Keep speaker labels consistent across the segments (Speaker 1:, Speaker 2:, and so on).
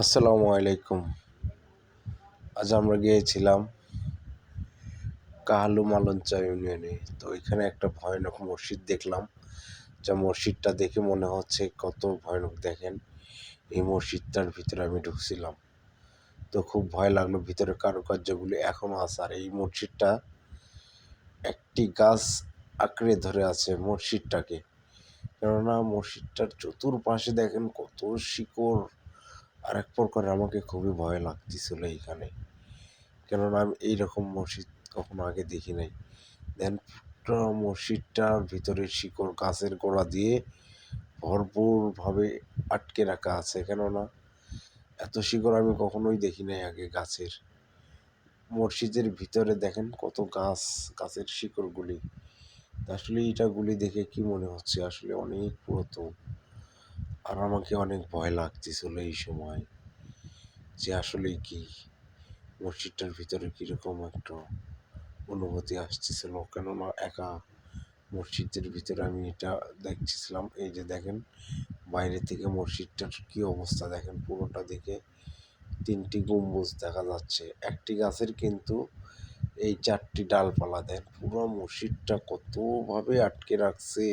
Speaker 1: আসসালামু আলাইকুম। আজ আমরা গিয়েছিলাম কাহালু মালঞ্চা ইউনিয়নে। তো এখানে একটা ভয়ানক মসজিদ দেখলাম। যা মসজিদটা দেখে মনে হচ্ছে কত ভয়ানক। দেখেন, এই মসজিদটার ভিতরে আমি ঢুকছিলাম। তো খুব ভয় লাগল ভিতরে কারুকার্যগুলি এখনও আছে। আর এই মসজিদটা একটি গাছ আঁকড়ে ধরে আছে মসজিদটাকে। কেননা মসজিদটার চতুর্পাশে দেখেন কত শিকড়। আর এক প্রকার আমাকে খুবই ভয় লাগতেছিল এইখানে। কেননা আমি এইরকম মসজিদ কখনো আগে দেখি নাই। দেন মসজিদটার ভিতরে শিকড় গাছের গোড়া দিয়ে ভরপুরভাবে আটকে রাখা আছে। কেননা এত শিকড় আমি কখনোই দেখি নাই আগে গাছের। মসজিদের ভিতরে দেখেন কত গাছ, গাছের শিকড়গুলি। আসলে এটাগুলি দেখে কি মনে হচ্ছে? আসলে অনেক পুরাতন। আর আমাকে অনেক ভয় লাগতেছিল এই সময় যে আসলে কি? মসজিদটার ভিতরে কীরকম একটা অনুভূতি আসতেছিল, কেননা একা মসজিদের ভিতরে আমি এটা দেখতেছিলাম। এই যে দেখেন, বাইরে থেকে মসজিদটার কি অবস্থা দেখেন, পুরোটা দিকে তিনটি গম্বুজ দেখা যাচ্ছে। একটি গাছের কিন্তু এই চারটি ডালপালা দেন পুরো মসজিদটা কতভাবে আটকে রাখছে।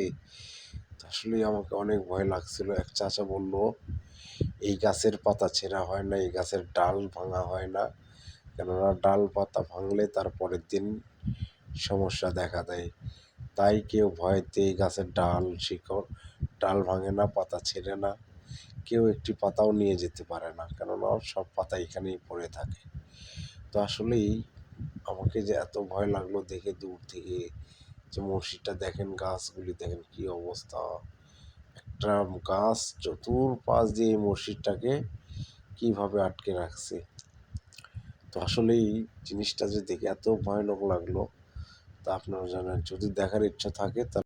Speaker 1: আসলে আমাকে অনেক ভয় লাগছিল। এক চাচা বলল, এই গাছের পাতা ছেঁড়া হয় না, এই গাছের ডাল ভাঙা হয় না। কেননা ডাল পাতা ভাঙলে তার পরের দিন সমস্যা দেখা দেয়। তাই কেউ ভয়তে এই গাছের ডাল শিকড়, ডাল ভাঙে না, পাতা ছেড়ে না। কেউ একটি পাতাও নিয়ে যেতে পারে না, কেননা সব পাতা এখানেই পড়ে থাকে। তো আসলেই আমাকে যে এত ভয় লাগল দেখে দূর থেকে যে মসজিদটা দেখেন, গাছগুলি দেখেন কি অবস্থা। একটা গাছ চতুর পাশ দিয়ে এই মসজিদটাকে কীভাবে আটকে রাখছে। তো আসলে এই জিনিসটা যে দেখে এত ভয়ানক লাগল, তা আপনারা জানেন। যদি দেখার ইচ্ছা থাকে, তা